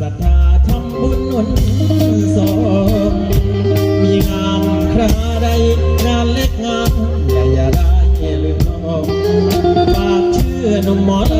ศรัทธาทำบุญหนุนสองมีงานคราใดงานเล็กงานใหญ่อะไรลืมน้องฝากเชื่อนมหมอ